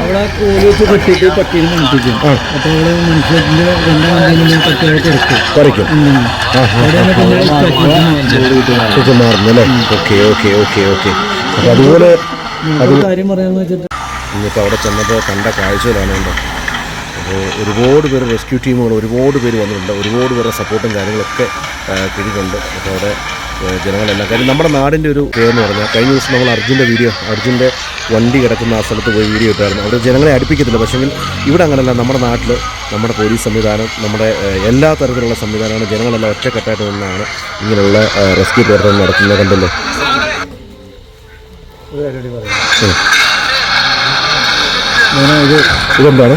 അവിടെ കെട്ടിയിട്ട് മണിപ്പിക്കും രണ്ടാം പട്ടികളെ കിടക്കും കുറയ്ക്കും മാറുന്നു അല്ലേ? Okay okay okay okay. അപ്പോൾ അതുപോലെ കാര്യം പറയാന്ന് വെച്ചിട്ട് ഇന്നിപ്പോൾ അവിടെ ചെന്നപ്പോൾ കണ്ട കാഴ്ചകളാണ് കണ്ടോ? അപ്പോൾ ഒരുപാട് പേര് റെസ്ക്യൂ ടീമുകൾ ഒരുപാട് പേര് വന്നിട്ടുണ്ട്. ഒരുപാട് പേരുടെ സപ്പോർട്ടും കാര്യങ്ങളൊക്കെ കിട്ടിയിട്ടുണ്ട്. അപ്പോൾ അവിടെ ജനങ്ങളെല്ലാം. കാര്യം നമ്മുടെ നാടിന്റെ ഒരു പേരെന്ന് പറഞ്ഞാൽ കഴിഞ്ഞ ദിവസം നമ്മൾ അർജുന്റെ വീഡിയോ അർജുന്റെ വണ്ടി കിടക്കുന്ന ആ സ്ഥലത്ത് പോയി വീഡിയോ ഇട്ടായിരുന്നു. അവിടെ ജനങ്ങളെ അടുപ്പിക്കത്തില്ല. പക്ഷേങ്കിൽ ഇവിടെ അങ്ങനെയല്ല. നമ്മുടെ നാട്ടിൽ നമ്മുടെ പോലീസ് സംവിധാനം നമ്മുടെ എല്ലാ തരത്തിലുള്ള സംവിധാനമാണ് ജനങ്ങളെല്ലാം ഒറ്റക്കെട്ടായിട്ട് നിന്നാണ് ഇങ്ങനെയുള്ള റെസ്ക്യൂ പ്രവർത്തനം നടത്തുന്നത് കണ്ടല്ലോ? ഇത് ഇതെന്താണ്?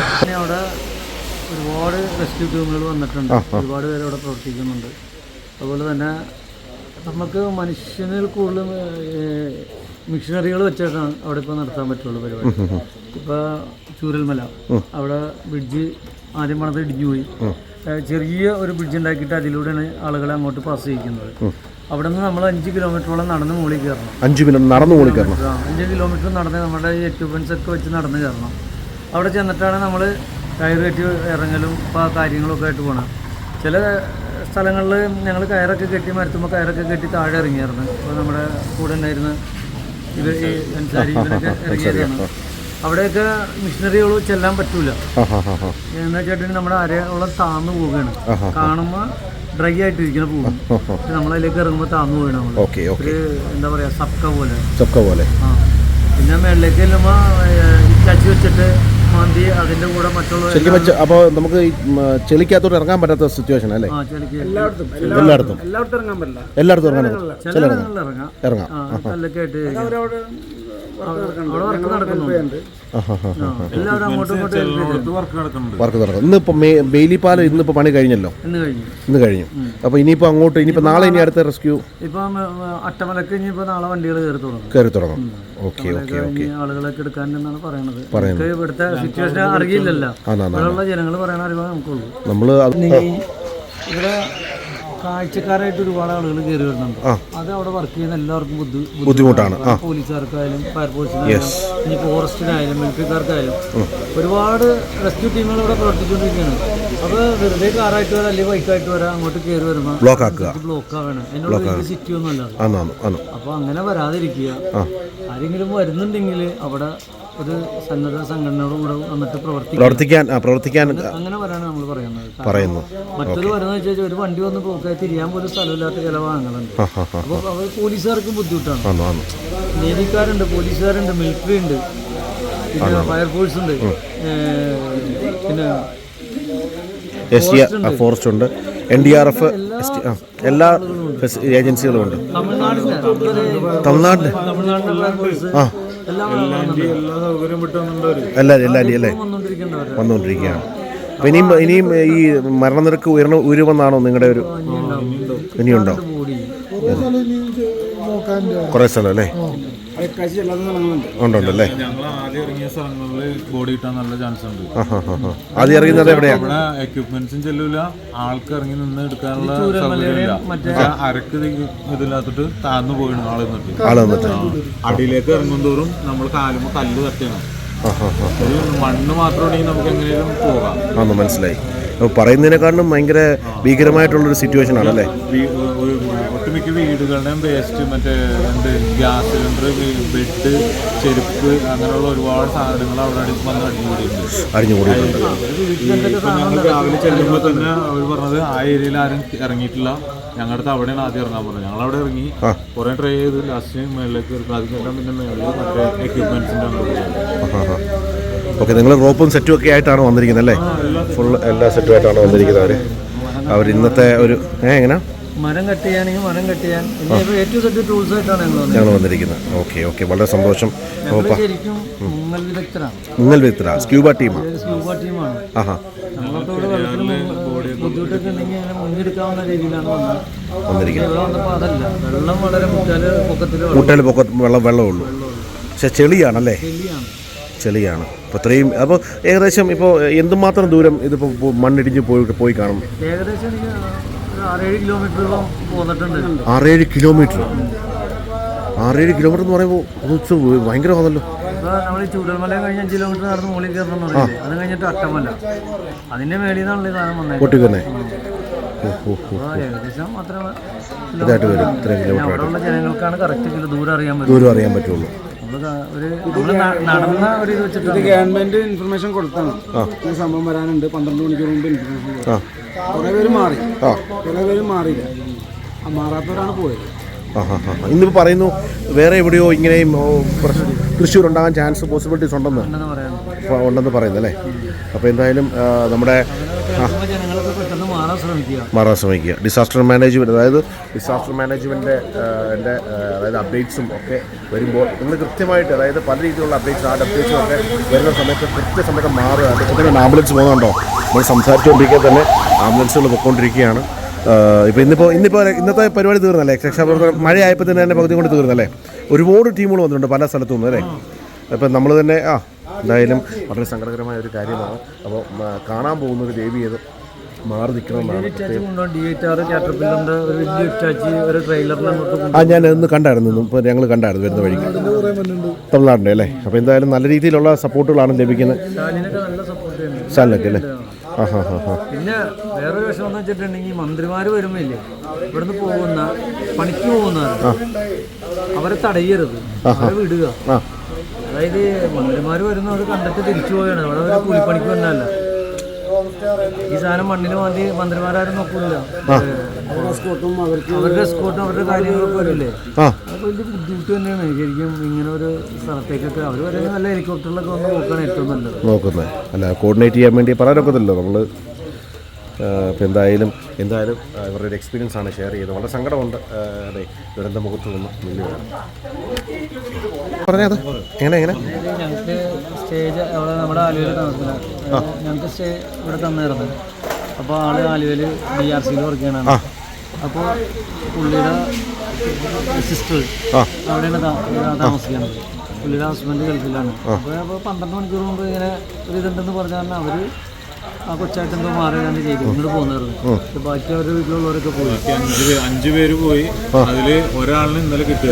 ഒരുപാട് റെസ്ക്യൂ ടീമുകൾ വന്നിട്ടുണ്ട്. ഒരുപാട് പേര് അവിടെ പ്രവർത്തിക്കുന്നുണ്ട്. അതുപോലെ തന്നെ നമുക്ക് മനുഷ്യനിൽ കൂടുതലും മിഷനറികൾ വെച്ചിട്ടാണ് അവിടെ ഇപ്പോൾ നടത്താൻ പറ്റുള്ളൂ പരിപാടി. ഇപ്പോൾ ചൂരൽമല അവിടെ ബ്രിഡ്ജ് ആദ്യം പണത് ഇടിഞ്ഞു പോയി ചെറിയ ഒരു ബ്രിഡ്ജ് ഉണ്ടാക്കിയിട്ട് അതിലൂടെയാണ് ആളുകളെ അങ്ങോട്ട് പാസ് ചെയ്യിക്കുന്നത്. അവിടെ നിന്ന് നമ്മൾ അഞ്ച് കിലോമീറ്ററോളം നടന്ന് മുകളിൽ കയറണം. അഞ്ച് മിനിറ്റ് നടന്ന് മുകളിൽ കയറണം. അഞ്ച് കിലോമീറ്റർ നടന്ന് നമ്മുടെ ഈ എക്യുപ്മെൻസ് ഒക്കെ വെച്ച് നടന്ന് കയറണം. അവിടെ ചെന്നിട്ടാണ് നമ്മൾ ടയർ കെട്ടി ഇറങ്ങലും ഇപ്പോൾ കാര്യങ്ങളൊക്കെ ആയിട്ട് പോകണം ചില സ്ഥലങ്ങളിൽ ഞങ്ങൾ കയറൊക്കെ കെട്ടി മരത്തുമ്പോൾ കയറൊക്കെ കെട്ടി താഴെ ഇറങ്ങിയായിരുന്നു. അപ്പോൾ നമ്മുടെ കൂടെ ഉണ്ടായിരുന്ന ഇവർ ഈ അൻസാരി ഇവരൊക്കെ ഇറങ്ങിയതാണ്. അവിടെയൊക്കെ മിഷനറികൾ ചെല്ലാൻ പറ്റൂല. എന്ന് വെച്ചിട്ടുണ്ടെങ്കിൽ നമ്മുടെ അരയോളം താന്നു പോവുകയാണ്. കാണുമ്പോൾ ഡ്രൈ ആയിട്ടിരിക്കണ പോകും നമ്മളതിലേക്ക് ഇറങ്ങുമ്പോൾ താന്നു പോവുകയാണ് നമ്മൾ ഒരു എന്താ പറയാ സപ്ക പോലെ. സപ്ക പോലെ. ആ. പിന്നെ മേളിലേക്ക് ചെല്ലുമ്പോൾ ഇറ്റാച്ച് വെച്ചിട്ട് മാന്തി അതിന്റെ കൂടെ മറ്റുള്ള ശരിക്കും വെച്ച് അപ്പോൾ നമുക്ക് ഈ മ, ചെളിക്കകത്തോട്ട് ഇറങ്ങാൻ പറ്റാത്ത സിറ്റുവേഷൻ അല്ലേ? ആ എല്ലായിടത്തും എല്ലായിടത്തും. ഇറങ്ങാൻ പറ്റില്ല. എല്ലായിടത്തും ഇറങ്ങാൻ പറ്റും ചില ഇടങ്ങളിൽ ഇറങ്ങാം. ഇറങ്ങാം. ആ കല്ലൊക്കെ ആയിട്ട് അവിടെ വർക്ക് നടക്കും. ഇന്നിപ്പോൾ മേ ബെയിലി പാലം ഇന്നിപ്പോൾ പണി കഴിഞ്ഞല്ലോ? ഇന്ന് കഴിഞ്ഞു. അപ്പൊ ഇനിയിപ്പോ അങ്ങോട്ട് ഇനിയിപ്പോ നാളെ ഇനി അടുത്ത റെസ്ക്യൂ ഇപ്പൊ അട്ടമലക്ക് ഇനിയിപ്പോ നാളെ വണ്ടികൾ കയറി തുടങ്ങും. കയറി തുടങ്ങും. ഓക്കെ ഓക്കെ ഇനി ആളുകളൊക്കെ എടുക്കാനെന്നാണ് പറയണത്. പറയുന്നത്. ഇവിടുത്തെ സിറ്റുവേഷൻ അറിയില്ലല്ലോ. ജനങ്ങൾ പറയണ അറിവാ നമുക്കുള്ളൂ. നമ്മൾ ഇവിടെ കാഴ്ചക്കാരായിട്ട് ഒരുപാട് ആളുകൾ കയറി വരുന്നുണ്ട്. അത് അവിടെ വർക്ക് ചെയ്യുന്ന എല്ലാവർക്കും ബുദ്ധി ബുദ്ധിമുട്ടാണ്. പോലീസുകാർക്കായാലും ഫയർഫോഴ്സിനായാലും ഇനി ഫോറസ്റ്റിനായാലും മിലിറ്ററിക്കാർക്കായാലും ഒരുപാട് റെസ്ക്യൂ ടീമുകൾ ഇവിടെ പ്രവർത്തിച്ചുകൊണ്ടിരിക്കുകയാണ്. അപ്പോൾ വെറുതെ കാറായിട്ട് വരാം അല്ലെങ്കിൽ ബൈക്കായിട്ട് വരാം അങ്ങോട്ട് കയറി വരുമ്പോൾ ബ്ലോക്ക് ആക്കുക. ബ്ലോക്ക് ആവണം. വലിയ സിറ്റി ഒന്നും അല്ല. അപ്പോൾ അങ്ങനെ വരാതിരിക്കുക. ആരെങ്കിലും വരുന്നുണ്ടെങ്കിൽ അവിടെ ഒരു സന്നദ്ധ സംഘടനയോടുകൂടെ വന്നിട്ട് പ്രവർത്തിക്കുക പ്രവർത്തിക്കാൻ ആ പ്രവർത്തിക്കാൻ അങ്ങനെ പറയാണ് നമ്മൾ പറയുന്നത്. കാരണം പറയുന്നു. മറ്റൊരു പറയുന്നത് വെച്ചാൽ ഒരു വണ്ടി വന്ന് പോക്കായി തിരിയാൻ പോലും സ്ഥലമില്ലാത്ത ചില വാഹനങ്ങളുണ്ട്. ആ ഹാ അപ്പോൾ അവർ പോലീസുകാർക്കും ബുദ്ധിമുട്ടാണ്. ആന്നു ആന്നു നേവിക്കാരുണ്ട് പോലീസുകാരുണ്ട് മിലിറ്ററി ഉണ്ട് പിന്നെ ഫയർഫോഴ്സ് ഉണ്ട് ഏഹ് പിന്നെ എസ് ഫോറസ്റ്റ് ഉണ്ട് N D R F S T ആ എല്ലാ ഏജൻസികളും ഉണ്ട്. തമിഴ്നാട് തമിഴ്നാട് തമിഴ്നാടിന്റെ ഫയർഫോഴ്സ് എല്ലാ എല്ലാവരും അല്ലേ വന്നുകൊണ്ടിരിക്കുകയാണ് അപ്പം ഇനിയും ഇനിയും ഈ മരണനിരക്ക് ഉയർന്ന ഉയരുമെന്നാണോ നിങ്ങളുടെ ഒരു ഇനിയുണ്ടോ? കുറേ സ്ഥലം അല്ലേ? ഉണ്ട് അല്ലേ ഞങ്ങൾ ആദ്യം ഇറങ്ങിയ സ്ഥലങ്ങളിൽ ബോഡി കിട്ടാൻ നല്ല ചാൻസ് ഉണ്ട്. ആദ്യം ഇറങ്ങുന്നത് എവിടെയാണ് ഇവിടെ എക്യുപ്മെന്റ്സും ചെല്ലൂല. ആൾക്ക് ഇറങ്ങി നിന്ന് എടുക്കാനുള്ള സൗകര്യമില്ല പക്ഷെ അരക്ക് ഇത് ഇതില്ലാത്തിട്ട് താന്നു പോയിണ് ആൾ നിന്നിട്ട്. അടിയിലേക്ക് ഇറങ്ങും തോറും നമ്മൾ കാലുമ്പോ കല്ല് ഒരു മണ്ണ് മാത്രമാണെങ്കിൽ നമുക്ക് എങ്ങനെയും പോകാം. മനസ്സിലായി. പറയുന്നതിനെക്കാളും ഭയങ്കര ഭീകരമായിട്ടുള്ളൊരു സിറ്റുവേഷൻ ആണല്ലേ? ഒട്ടുമിക്ക വീടുകളുടെയും വേസ്റ്റ് മറ്റേ എന്ത് ഗ്യാസ് സിലിണ്ടർ ബെഡ് ചെരുപ്പ് അങ്ങനെയുള്ള ഒരുപാട് സാധനങ്ങൾ അവിടെ അടുത്ത് വന്ന് അടിഞ്ഞുകൂടിയിട്ടുണ്ട്. അടിഞ്ഞുകൂടിയിട്ടുണ്ട്. ഞങ്ങൾ രാവിലെ ചെല്ലുമ്പോൾ തന്നെ അവർ പറഞ്ഞത് ആ ഏരിയയിൽ ആരും ഇറങ്ങിയിട്ടില്ല. ഞങ്ങളുടെ അടുത്ത് അവിടെയാണ് ആദ്യം ഇറങ്ങാൻ പറഞ്ഞത്. ഞങ്ങൾ അവിടെ ഇറങ്ങി കുറേ ട്രൈ ചെയ്ത് ലാസ്റ്റ് മേളിലേക്ക് ഇറങ്ങി അത് കഴിഞ്ഞാൽ പിന്നെ മേളിൽ മറ്റേ എക്യുപ്മെന്റ്സിന്റെ അങ്ങോട്ട് ഓക്കെ നിങ്ങൾ റോപ്പും സെറ്റും ഒക്കെ ആയിട്ടാണ് വന്നിരിക്കുന്നത് അല്ലേ? ഫുൾ എല്ലാ സെറ്റും ആയിട്ടാണ് വന്നിരിക്കുന്നത് അവർ അവർ ഇന്നത്തെ ഒരു ഏ എങ്ങനെ? മരം കട്ട് മരം ചെയ്യാൻ. ടൂൾസ് ആയിട്ടാണ് ഞങ്ങൾ വന്നിരിക്കുന്നത്. Okay okay. വളരെ സന്തോഷം. മുങ്ങൽ വ്യക്തരാ സ്ക്യൂബ ടീമാണ് സ്ക്യൂബ ടീമാണ് ആഹാ. ബുദ്ധിമുട്ടൊക്കെ ഉണ്ടെങ്കിൽ മുങ്ങിയെടുക്കാവുന്ന രീതിയിലാണ് വന്നിരിക്കുന്നത്. അതല്ല. വെള്ളം വളരെ പൊക്കത്തിൽ വെള്ളം വെള്ളമുള്ളൂ പക്ഷെ ചെളിയാണല്ലേ? ചെല്ലിയാണ് ചെളിയാണ്. അപ്പോൾ ഇത്രയും അപ്പോൾ ഏകദേശം ഇപ്പോൾ എന്തുമാത്രം ദൂരം ഇതിപ്പോൾ മണ്ണിടിഞ്ഞ് പോയി പോയി കാണും? ഏകദേശം ആറേഴ് കിലോമീറ്റർ. ആറേഴ് കിലോമീറ്റർ എന്ന് പറയുമ്പോൾ ഭയങ്കരമാണല്ലോ. ഇപ്പൊ നമ്മൾ ഈ കഴിഞ്ഞ് അഞ്ച് കിലോമീറ്റർ നടന്ന് മുകളിൽ അത് കഴിഞ്ഞിട്ട് അട്ടമല. അതിന്റെ മേളിൽ സാധനം ഏകദേശം അത്ര ഇതായിട്ട് വരും. ജനങ്ങൾക്കാണ് കറക്റ്റ് ദൂരം അറിയാൻ പറ്റും ദൂരം അറിയാൻ പറ്റുള്ളൂ. ഇത് ഗവൺമെന്റ് ഇൻഫർമേഷൻ കൊടുത്താണ്. ഈ സംഭവം വരാനുണ്ട്. പന്ത്രണ്ട് മണിക്കൂർ മുമ്പ് ഇൻഫർമേഷൻ കുറെ പേര് മാറി. കുറെ പേര് മാറിയില്ല. ആ മാറാത്തവരാണ് പോയത്. ഇന്നിപ്പോൾ പറയുന്നു വേറെ എവിടെയോ പ്രശ്നം തൃശ്ശൂർ ഉണ്ടാകാൻ ചാൻസ് പോസിബിലിറ്റീസ് ഉണ്ടെന്ന്. ഉണ്ടെന്ന് പറയുന്നു. അല്ലേ? അപ്പോൾ എന്തായാലും നമ്മുടെ മാറാൻ ശ്രമിക്കുക. ഡിസാസ്റ്റർ മാനേജ്മെന്റ് അതായത് ഡിസാസ്റ്റർ മാനേജ്മെന്റ് എന്റെ അതായത് അപ്ഡേറ്റ്സും ഒക്കെ വരുമ്പോൾ നിങ്ങൾ കൃത്യമായിട്ട് അതായത് പല രീതിയിലുള്ള അപ്ഡേറ്റ്സ് ആ അപ്ഡേറ്റ്സും ഒക്കെ വരുന്ന സമയത്ത് കൃത്യസമയത്ത് മാറുക. അതുപോലെ ആംബുലൻസ് പോകുന്നുണ്ടോ? നമ്മൾ സംസാരിച്ചുകൊണ്ടിരിക്കുക തന്നെ ആംബുലൻസുകൾ പൊയ്ക്കൊണ്ടിരിക്കുകയാണ്. ഇപ്പോൾ ഇന്നിപ്പോൾ ഇന്നിപ്പോൾ ഇന്നത്തെ പരിപാടി തീർന്നല്ലേ? രക്ഷാപ്രവർത്തനം മഴയായപ്പോൾ തന്നെ തന്നെ പകുതി കൊണ്ട് തീർന്നല്ലേ? ഒരുപാട് ടീമുകൾ വന്നിട്ടുണ്ട് പല സ്ഥലത്തു നിന്ന് അല്ലേ? അപ്പം നമ്മൾ തന്നെ ആ എന്തായാലും വളരെ സങ്കടകരമായ ഒരു കാര്യമാണ്. അപ്പോൾ കാണാൻ പോകുന്ന ഒരു ദേവി അത് മാറി അങ്ങോട്ട് ആ ഞാൻ ഇന്ന് കണ്ടായിരുന്നു. ഇപ്പോൾ ഞങ്ങൾ കണ്ടായിരുന്നു വരുന്ന വഴിക്ക്. തമിഴ്നാടിന്റെ അല്ലേ? അപ്പോൾ എന്തായാലും നല്ല രീതിയിലുള്ള സപ്പോർട്ടുകളാണ് ലഭിക്കുന്നത്. ചെയ്യുന്നുണ്ട്. അല്ലേ? പിന്നെ വേറൊരു വിഷയം എന്ന് വെച്ചിട്ടുണ്ടെങ്കിൽ മന്ത്രിമാർ വരുമ്പോയില്ലേ ഇവിടുന്ന് പോകുന്ന പണിക്ക് പോകുന്ന അവരെ തടയരുത്. അവരെ വിടുക. അതായത് മന്ത്രിമാർ വരുന്നവർ കണ്ടിട്ട് തിരിച്ചു പോവുകയാണ്. അവിടെ ഒരു കൂലിപ്പണിക്ക് വന്നല്ല ഈ സാധനം മണ്ണിന് മാന്തി മന്ത്രിമാരും നോക്കൂല. അവരുടെ സ്കോട്ടും അവരുടെ കാര്യങ്ങളൊക്കെ വരില്ലേ? വലിയ ബുദ്ധിമുട്ട് തന്നെയാണ്. ശരിക്കും ഇങ്ങനെ ഒരു സ്ഥലത്തേക്കൊക്കെ അവർ വരെ നല്ല ഹെലികോപ്റ്ററിലൊക്കെ വന്ന് നോക്കാൻ ഏറ്റവും നല്ലത്. നോക്കുന്നത് അല്ല കോർഡിനേറ്റ് ചെയ്യാൻ വേണ്ടി പറയാനൊക്കത്തില്ലല്ലോ. നമ്മൾ ഇപ്പം എന്തായാലും എന്തായാലും ഇവരുടെ ഒരു എക്സ്പീരിയൻസ് ആണ് ഷെയർ ചെയ്തത്. വളരെ സങ്കടമുണ്ട്. അതെ ദുരന്ത മുഖത്ത് നിന്ന് മുന്നിലാണ് പറഞ്ഞത് എങ്ങനെ എങ്ങനെ? ഞങ്ങൾക്ക് സ്റ്റേജ് അവിടെ നമ്മുടെ ആലുവയിൽ ഞങ്ങൾക്ക് സ്റ്റേ ഇവിടെ തന്നായിരുന്നു. അപ്പോൾ ആൾ ആലുവയിൽ ബി ആർ സിയിൽ വർക്ക് ചെയ്യണം അപ്പോൾ പുള്ളിയുടെ സിസ്റ്റർ. അവിടെയാണ് താമസിക്കുന്നത്. പുള്ളിയുടെ ഹസ്ബൻഡ് ഗൾഫിലാണ്. അപ്പോൾ അപ്പോൾ പന്ത്രണ്ട് മണിക്കൂർ മുമ്പ് ഇങ്ങനെ ഒരു ഇതുണ്ടെന്ന് പറഞ്ഞാൽ അവർ ആ കൊച്ചായിട്ട് എന്തോ മാറുകയാണ് ചെയ്തു. ഇങ്ങോട്ട് പോകുന്നായിരുന്നു ബാക്കി അവരുടെ വീട്ടിലുള്ളവരൊക്കെ പോയി. ബാക്കി അഞ്ച് അഞ്ച് പേര് പോയി. അതിൽ ഒരാളിന് ഇന്നലെ കിട്ടിയ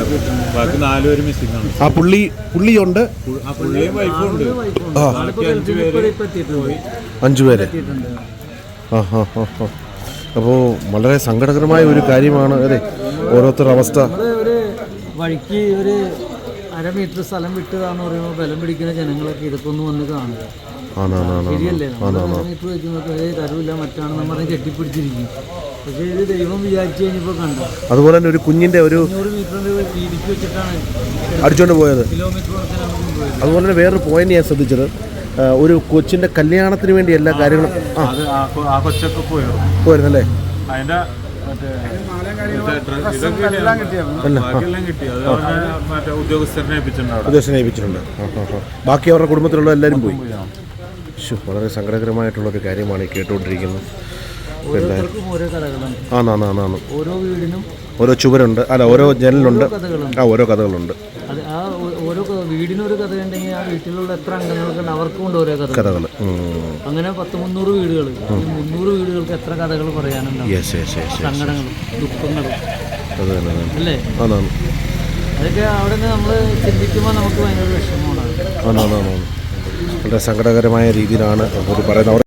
ബാക്കി നാല് പേര് മിസ്സിംഗ് ആണ്. ആ പുള്ളി പുള്ളിയുണ്ട്? പു- ആ പുള്ളിയും വൈഫും ഉണ്ട്. ബാക്കി അഞ്ച് പേര് പോയി എത്തിയിട്ടുണ്ട്. അഞ്ചു പേര്. ആ ഹാ ഹാ ഹാ അപ്പോൾ വളരെ സങ്കടകരമായ ഒരു കാര്യമാണ്. അതെ ഓരോരുത്തരുടെ അവസ്ഥ. ഒരു വഴിക്ക് ഒരു അര മീറ്റർ സ്ഥലം വിട്ടതാന്ന് പറയുമ്പോൾ ബലം പിടിക്കുന്ന ജനങ്ങളൊക്കെ ഇതൊക്കെ ഒന്ന് വന്ന് കാണുക ശരിയല്ലേ? നമ്മൾ അര മീറ്റർ വെക്കുന്നൊക്കെ ഏ തരവില്ല മറ്റാണെന്ന് പറഞ്ഞ് കെട്ടിപ്പിടിച്ചിരിക്കും. പക്ഷേ ഇത് ദൈവം വിചാരിച്ചു കഴിഞ്ഞപ്പോൾ കണ്ട? അതുപോലെ തന്നെ ഒരു കുഞ്ഞിന്റെ ഒരു അഞ്ഞൂറ് മീറ്ററിന്റെ വീതിക്ക് വെച്ചിട്ടാണ് അടിച്ചോണ്ട് പോയത്. കിലോമീറ്റർ കൊണ്ടുപോയത് അതുപോലെ തന്നെ വേറൊരു പോയിന്റ് ഞാൻ ശ്രദ്ധിച്ചത്. ആ, ഒരു കൊച്ചിന്റെ കല്യാണത്തിന് വേണ്ടി എല്ലാ കാര്യങ്ങളും ആ. അത് ആ കൊ- ആ കൊച്ചൊക്കെ പോയോ? പോയിരുന്നല്ലേ? അതിന്റെ മറ്റേ മറ്റേ ഡ്ര- ഇതൊക്കെ കിട്ടിയാ- ബാക്കിയെല്ലാം കിട്ടി. അത് അവനെ മറ്റേ ഉദ്യോഗസ്ഥരനെ ഏൽപ്പിച്ചിട്ടുണ്ട് അവിടെ. ഉദ്ദേശം ഏൽപ്പിച്ചിട്ടുണ്ട്. ആ ആ ആ. ബാക്കി അവരുടെ കുടുംബത്തിലുള്ള എല്ലാവരും പോയി? വളരെ സങ്കടകരമായിട്ടുള്ളൊരു കാര്യമാണ് ഈ കേട്ടുകൊണ്ടിരിക്കുന്നത്. ഓരോരുത്തർക്കും ഓരോ കഥകളാണ്. ആന്നാന്നാന്നാന്ന് ഓരോ വീടിനും ഓരോ ചുവരുണ്ട്. അല്ല ഓരോ ജനലുണ്ട്. ആ ഓരോ കഥകളുണ്ട്. ആ ഓരോ വീടിനൊരു കഥ ഉണ്ടെങ്കിൽ ആ വീട്ടിലുള്ള എത്ര അംഗങ്ങൾക്കുണ്ട് അവർക്കും ഉണ്ട് ഓരോ കഥ കഥകൾ അങ്ങനെ പത്ത് മുന്നൂറ് വീടുകൾ മുന്നൂറ് വീടുകൾക്ക് എത്ര കഥകൾ പറയാനുണ്ടാവും? സങ്കടങ്ങളും ദുഃഖങ്ങളും. അല്ലേ? അതൊക്കെ അവിടെ നിന്ന് നമ്മൾ ചിന്തിക്കുമ്പോൾ നമുക്ക് ഭയങ്കര വിഷമമാണ്. വളരെ സങ്കടകരമായ രീതിയിലാണ് അവർ പറയുന്നത്.